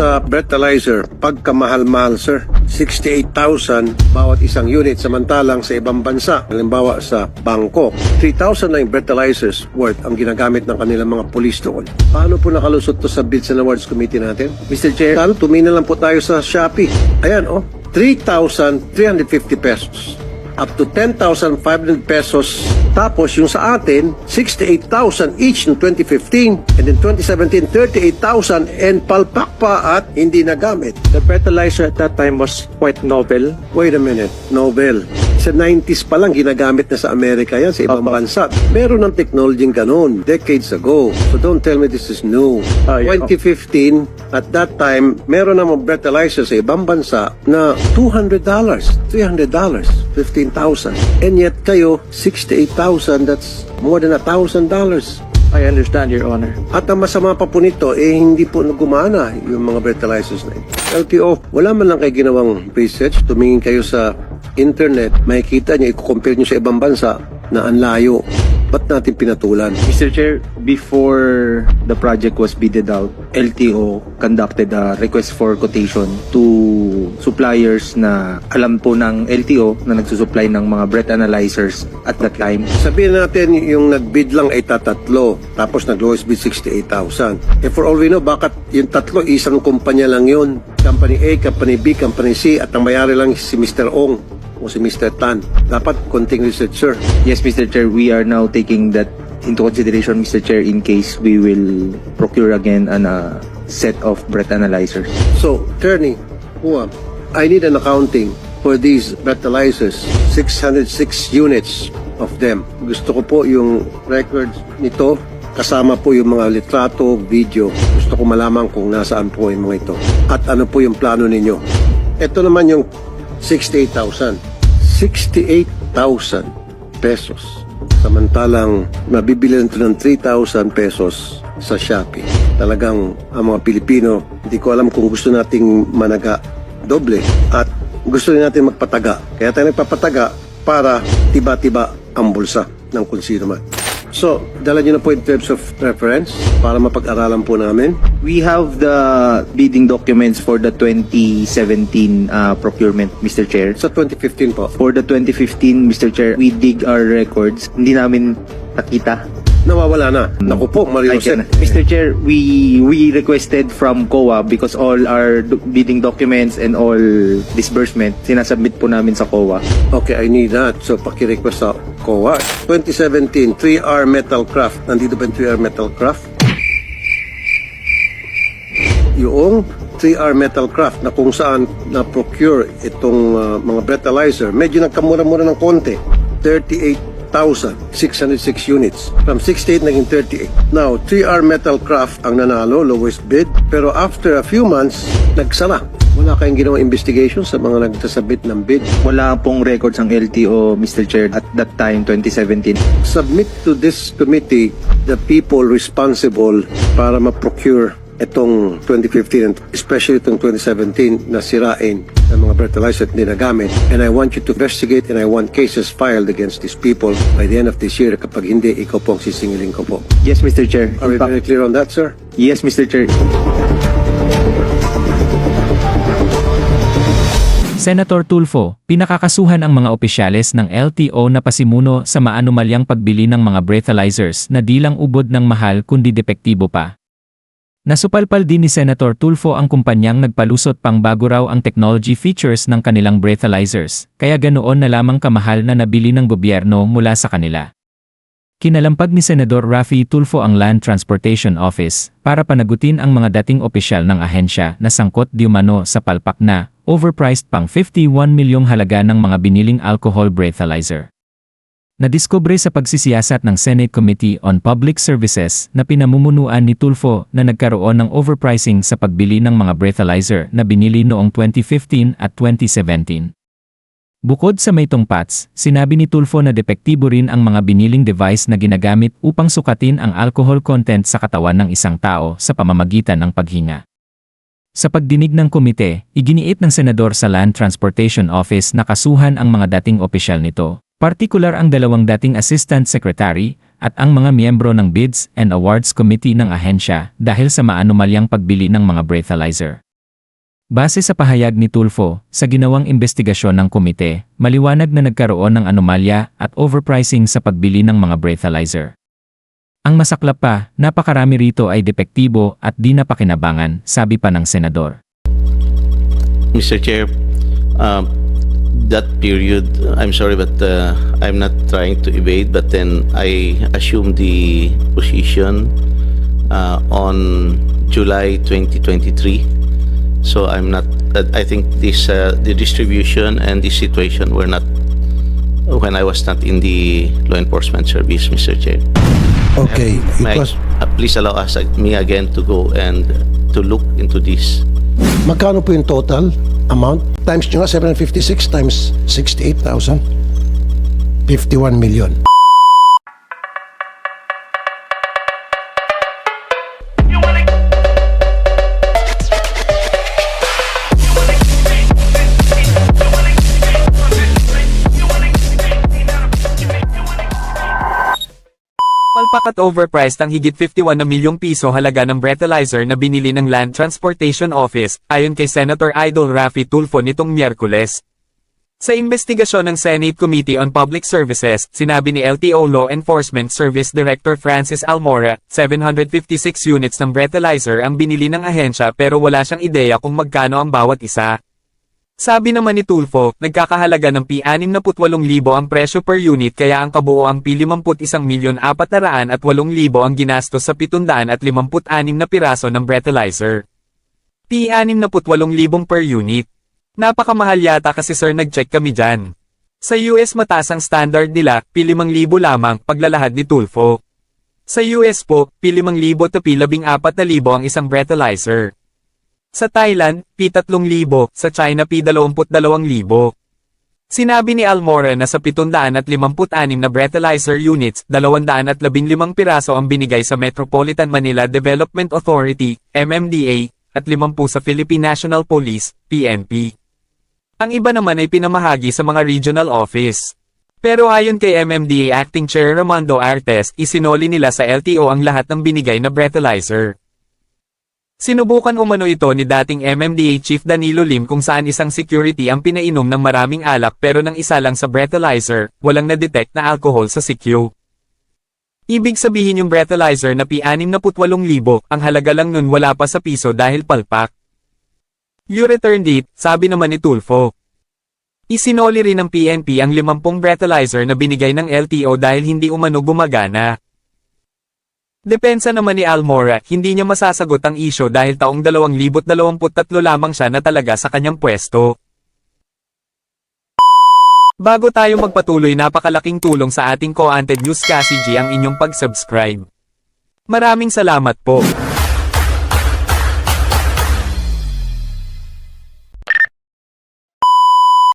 sa breathalyzer, pagkamahal-mahal sir, 68,000 bawat isang unit samantalang sa ibang bansa, halimbawa sa Bangkok, 3,000 na yung breathalyzers worth ang ginagamit ng kanilang mga police doon. Paano po nakalusot to sa Bids and Awards Committee natin? Mr. Chair, tumina lang po tayo sa Shopee. Ayan, oh. 3,350 pesos. Up to 10,500 pesos. Tapos yung sa atin, 68,000 each in 2015. And in 2017, 38,000 and palpak pa at hindi nagamit. The fertilizer at that time was quite novel. Wait a minute, Nobel. Sa 90s pa lang ginagamit na sa Amerika yan, sa ibang bansa. Meron ng technology ganun, decades ago. So don't tell me this is new. Ah, yeah. 2015, at that time, meron namang breathalyzer sa ibang bansa na $200, $300, $15,000. And yet kayo, 68,000, that's more than $1,000. I understand, Your Honor. At ang masama pa po nito, eh hindi po nagumana yung mga breathalyzers na ito. LTO, wala man lang kayo ginawang research, tumingin kayo sa internet, makikita niyo, i-compare niyo sa ibang bansa na ang layo. Ba't natin pinatulan? Mr. Chair, before the project was bidded out, LTO conducted a request for quotation to suppliers na alam po ng LTO na nagsusupply ng mga breath analyzers at that time. Sabihin natin yung nag-bid lang ay tatatlo, tapos nag-lowest bid 68,000. Eh for all we know, bakit yung tatlo, isang kumpanya lang yun? Company A, Company B, Company C, at ang mayari lang si Mr. Ong o si Mr. Tan. Dapat konting research, sir. Yes, Mr. Chair, we are now taking that into consideration, Mr. Chair, in case we will procure again an uh, set of breath analyzers. So, attorney, Juan, I need an accounting for these breathalyzers. 606 units of them. Gusto ko po yung records nito kasama po yung mga litrato, video. Gusto ko malaman kung nasaan po yung mga ito. At ano po yung plano ninyo. Ito naman yung 68,000. 68,000 pesos. Samantalang nabibili nito ng 3,000 pesos sa Shopee. Talagang ang mga Pilipino, hindi ko alam kung gusto nating managa doble at gusto rin natin magpataga. Kaya tayo nagpapataga para tiba-tiba ang bulsa ng man. So, dala nyo na po in terms of reference para mapag-aralan po namin. We have the bidding documents for the 2017 uh, procurement, Mr. Chair. Sa 2015 po, For the 2015, Mr. Chair, we dig our records. Hindi namin nakita. Nawawala na. Naku po, Mario I can- Jose. Mr. Chair, we we requested from COA because all our do- bidding documents and all disbursement sinasubmit po namin sa COA. Okay, I need that. So, pakirequest sa COA. 2017, 3R Metal Craft. Nandito ba yung 3R Metal Craft? Yung 3R Metal Craft na kung saan na-procure itong uh, mga breathalyzer, medyo nagkamura-mura ng konti. 38,606 units. From 68 naging 38. Now, 3R Metal Craft ang nanalo, lowest bid. Pero after a few months, nagsara. Wala kayong ginawang investigation sa mga nagsasabit ng bid. Wala pong records ang LTO, Mr. Chair, at that time, 2017. submit to this committee the people responsible para ma-procure itong 2015 and especially itong 2017 na sirain ng mga fertilizer at hindi nagamit. And I want you to investigate and I want cases filed against these people by the end of this year. Kapag hindi, ikaw po ang sisingilin ko po. Yes, Mr. Chair. Are we very clear on that, sir? Yes, Mr. Chair. Senator Tulfo, pinakakasuhan ang mga opisyales ng LTO na pasimuno sa maanumalyang pagbili ng mga breathalyzers na di lang ubod ng mahal kundi depektibo pa. Nasupalpal din ni Senator Tulfo ang kumpanyang nagpalusot pang bago raw ang technology features ng kanilang breathalyzers, kaya ganoon na lamang kamahal na nabili ng gobyerno mula sa kanila. Kinalampag ni Senador Rafi Tulfo ang Land Transportation Office para panagutin ang mga dating opisyal ng ahensya na sangkot di umano sa palpak na, overpriced pang 51 milyong halaga ng mga biniling alcohol breathalyzer. Nadiskubre sa pagsisiyasat ng Senate Committee on Public Services na pinamumunuan ni Tulfo na nagkaroon ng overpricing sa pagbili ng mga breathalyzer na binili noong 2015 at 2017. Bukod sa may tungpats, sinabi ni Tulfo na depektibo rin ang mga biniling device na ginagamit upang sukatin ang alcohol content sa katawan ng isang tao sa pamamagitan ng paghinga. Sa pagdinig ng komite, iginiit ng senador sa Land Transportation Office na kasuhan ang mga dating opisyal nito, partikular ang dalawang dating Assistant Secretary at ang mga miyembro ng Bids and Awards Committee ng ahensya dahil sa maanumalyang pagbili ng mga breathalyzer. Base sa pahayag ni Tulfo, sa ginawang investigasyon ng komite, maliwanag na nagkaroon ng anomalya at overpricing sa pagbili ng mga breathalyzer. Ang masaklap pa, napakarami rito ay depektibo at di napakinabangan, sabi pa ng senador. Mr. Chair, uh, that period, I'm sorry, but uh, I'm not trying to evade, but then I assumed the position uh, on July 2023. So I'm not, I think this, uh, the distribution and the situation were not, when I was not in the law enforcement service, Mr. Chair. Okay, May I- because uh, please allow us, uh, me again to go and to look into this. Magkano po yung total amount? Times nyo nga 756 times 68,000. 51 million. At overpriced ang higit 51 na milyong piso halaga ng breathalyzer na binili ng Land Transportation Office, ayon kay Senator Idol Rafi Tulfo nitong Miyerkules. Sa investigasyon ng Senate Committee on Public Services, sinabi ni LTO Law Enforcement Service Director Francis Almora, 756 units ng breathalyzer ang binili ng ahensya pero wala siyang ideya kung magkano ang bawat isa. Sabi naman ni Tulfo, nagkakahalaga ng P68,000 ang presyo per unit kaya ang kabuoang P51,408,000 ang ginastos sa 756 na piraso ng breathalyzer. P68,000 per unit. Napakamahal yata kasi sir nag-check kami dyan. Sa US mataas ang standard nila, P5,000 lamang, paglalahad ni Tulfo. Sa US po, P5,000 to P14,000 ang isang breathalyzer. Sa Thailand, P3,000, sa China P22,000. Sinabi ni Almora na sa 756 na breathalyzer units, 215 piraso ang binigay sa Metropolitan Manila Development Authority, MMDA, at 50 sa Philippine National Police, PNP. Ang iba naman ay pinamahagi sa mga regional office. Pero ayon kay MMDA Acting Chair Ramando Artes, isinoli nila sa LTO ang lahat ng binigay na breathalyzer. Sinubukan umano ito ni dating MMDA Chief Danilo Lim kung saan isang security ang pinainom ng maraming alak pero nang isa lang sa breathalyzer, walang na-detect na alcohol sa CQ. Ibig sabihin yung breathalyzer na P68,000, ang halaga lang nun wala pa sa piso dahil palpak. You returned it, sabi naman ni Tulfo. Isinoli rin ng PNP ang 50 breathalyzer na binigay ng LTO dahil hindi umano gumagana. Depensa naman ni Almora, hindi niya masasagot ang isyo dahil taong 2023 lamang siya na talaga sa kanyang pwesto. Bago tayo magpatuloy napakalaking tulong sa ating Co-Anted News Cassie G ang inyong pag-subscribe. Maraming salamat po.